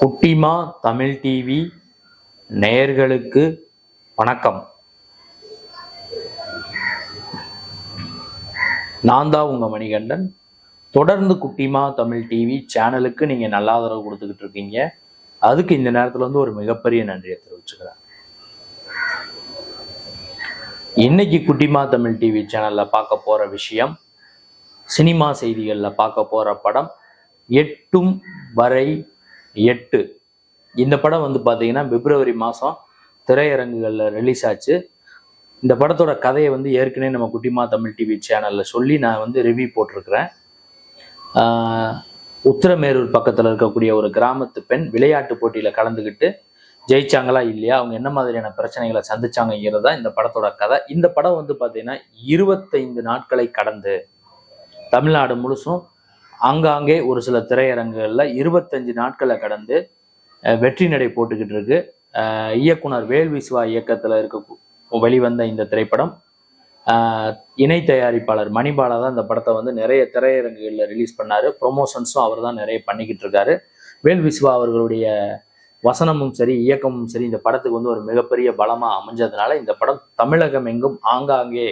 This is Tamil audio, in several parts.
குட்டிமா தமிழ் டிவி நேயர்களுக்கு வணக்கம். நான் தான் உங்கள் மணிகண்டன். தொடர்ந்து குட்டிமா தமிழ் டிவி சேனலுக்கு நீங்கள் நல்ல ஆதரவு கொடுத்துக்கிட்டு இருக்கீங்க. அதுக்கு இந்த நேரத்தில் வந்து ஒரு மிகப்பெரிய நன்றியை தெரிவிச்சுக்கிறேன். இன்னைக்கு குட்டிமா தமிழ் டிவி சேனலில் பார்க்க போகிற விஷயம் சினிமா செய்திகளில் பார்க்க போகிற படம் எட்டும் வரை எட்டு. இந்த படம் வந்து பார்த்தீங்கன்னா பிப்ரவரி மாதம் திரையரங்குகளில் ரிலீஸ் ஆச்சு. இந்த படத்தோட கதையை வந்து ஏற்கனவே நம்ம குட்டிமா தமிழ் டிவி சேனலில் சொல்லி நான் வந்து ரிவ்யூ போட்டிருக்கிறேன். உத்தரமேரூர் உத்திரமேரூர் பக்கத்தில் இருக்கக்கூடிய ஒரு கிராமத்து பெண் விளையாட்டு போட்டியில் கலந்துக்கிட்டு ஜெயிச்சாங்களா இல்லையா? அவங்க என்ன மாதிரியான பிரச்சனைகளை சந்திச்சாங்கிறது தான் இந்த படத்தோட கதை. இந்த படம் வந்து பார்த்தீங்கன்னா இருபத்தைந்து நாட்களை கடந்து தமிழ்நாடு முழுசும் ஆங்காங்கே ஒரு சில திரையரங்குகளில் இருபத்தஞ்சு நாட்களை கடந்து வெற்றி நடை போட்டுக்கிட்டு இருக்கு. இயக்குனர் வேல்வி சிவா இயக்கத்தில் இருக்க வெளிவந்த இந்த திரைப்படம். இணை தயாரிப்பாளர் மணிபாலா தான் இந்த படத்தை வந்து நிறைய திரையரங்குகளில் ரிலீஸ் பண்ணாரு. ப்ரொமோஷன்ஸும் அவர் தான் நிறைய பண்ணிக்கிட்டு இருக்காரு. வேல் சிவா அவர்களுடைய வசனமும் சரி இயக்கமும் சரி இந்த படத்துக்கு வந்து ஒரு மிகப்பெரிய பலமாக அமைஞ்சதுனால இந்த படம் தமிழகம் எங்கும் ஆங்காங்கே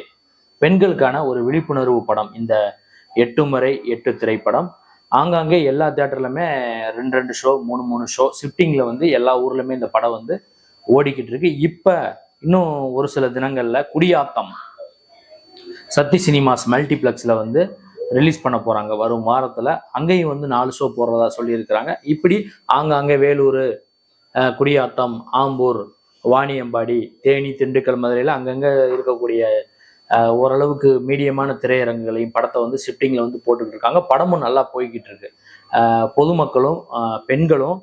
பெண்களுக்கான ஒரு விழிப்புணர்வு படம். இந்த எட்டு முறை எட்டு திரைப்படம். ஆங்காங்கே எல்லா தேட்டர்லையுமே ரெண்டு ரெண்டு ஷோ மூணு மூணு ஷோ ஷிஃப்டிங்கில் வந்து எல்லா ஊர்லையுமே இந்த படம் வந்து ஓடிக்கிட்டு இருக்கு. இப்போ இன்னும் ஒரு சில தினங்களில் குடியாத்தம். சக்தி சினிமாஸ் மல்டிப்ளெக்ஸில் வந்து ரிலீஸ் பண்ண போகிறாங்க வரும் வாரத்தில் அங்கேயும் வந்து நாலு ஷோ போடுறதா சொல்லியிருக்கிறாங்க. இப்படி ஆங்காங்கே வேலூர் குடியாத்தம் ஆம்பூர் வாணியம்பாடி தேனி திண்டுக்கல் மதுரையில் அங்கங்கே இருக்கக்கூடிய ஓரளவுக்கு மீடியமான திரையரங்குகளையும் படத்தை வந்து ஷிஃப்டிங்கில் வந்து போட்டுக்கிட்டு இருக்காங்க படமும் நல்லா போய்கிட்டு இருக்கு பொதுமக்களும் பெண்களும்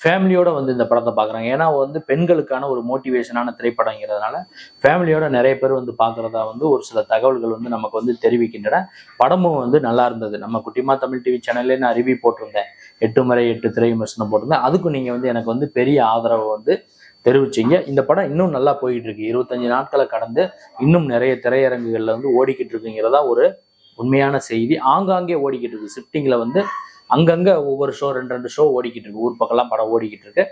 ஃபேமிலியோட வந்து இந்த படத்தை பார்க்குறாங்க ஏன்னா வந்து பெண்களுக்கான ஒரு மோட்டிவேஷனான திரைப்படங்கிறதுனால ஃபேமிலியோட நிறைய பேர் வந்து பார்க்குறதா வந்து ஒரு சில தகவல்கள் வந்து நமக்கு வந்து தெரிவிக்கின்றன. படமும் வந்து நல்லா இருந்தது. நம்ம குட்டிமா தமிழ் டிவி சேனல்லே நான் ரிவ்யூ போட்டிருந்தேன். எட்டு முறை எட்டு திரை விமர்சனம் போட்டிருந்தேன். அதுக்கும் நீங்கள் வந்து எனக்கு வந்து பெரிய ஆதரவை வந்து தெரிவிச்சிங்க. இந்த படம் இன்னும் நல்லா போயிட்டு இருக்கு இருபத்தஞ்சு நாட்களை கடந்து இன்னும் நிறைய திரையரங்குகளில் வந்து ஓடிக்கிட்டு இருக்குங்கிறதா ஒரு உண்மையான செய்தி. ஆங்காங்கே ஓடிக்கிட்டு இருக்கு. ஷிஃப்டிங்கில் வந்து அங்கங்கே ஒவ்வொரு ஷோ ரெண்டு ரெண்டு ஷோ ஓடிக்கிட்டு இருக்கு. ஊர் பக்கம்லாம் படம் ஓடிக்கிட்டு இருக்கு.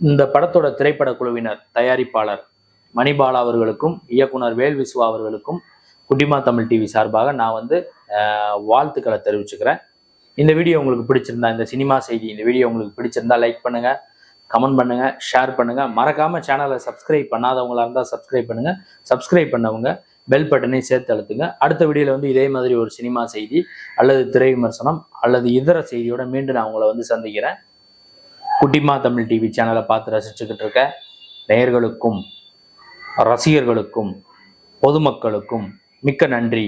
இந்த படத்தோட திரைப்பட குழுவினர் தயாரிப்பாளர் மணிபாலா அவர்களுக்கும் இயக்குனர் வேல் விஸ்வா அவர்களுக்கும் குட்டிமா தமிழ் டிவி சார்பாக நான் வந்து வாழ்த்துக்களை தெரிவிச்சுக்கிறேன். இந்த வீடியோ உங்களுக்கு பிடிச்சிருந்தா இந்த சினிமா செய்தி இந்த வீடியோ உங்களுக்கு பிடிச்சிருந்தா லைக் பண்ணுங்கள் கமெண்ட் பண்ணுங்கள் ஷேர் பண்ணுங்கள் மறக்காமல் சேனலை சப்ஸ்கிரைப் பண்ணாதவங்களா இருந்தால் சப்ஸ்கிரைப் பண்ணுங்கள் சப்ஸ்கிரைப் பண்ணவங்க பெல் பட்டனையும் சேர்த்து அழுத்துங்க. அடுத்த வீடியோவில் வந்து இதே மாதிரி ஒரு சினிமா செய்தி அல்லது திரை விமர்சனம் அல்லது இதர செய்தியோட மீண்டும் நான் உங்களை வந்து சந்திக்கிறேன். குட்டிமா தமிழ் டிவி சேனலை பார்த்து ரசிச்சுக்கிட்டு இருக்க நேயர்களுக்கும் ரசிகர்களுக்கும் பொதுமக்களுக்கும் மிக்க நன்றி.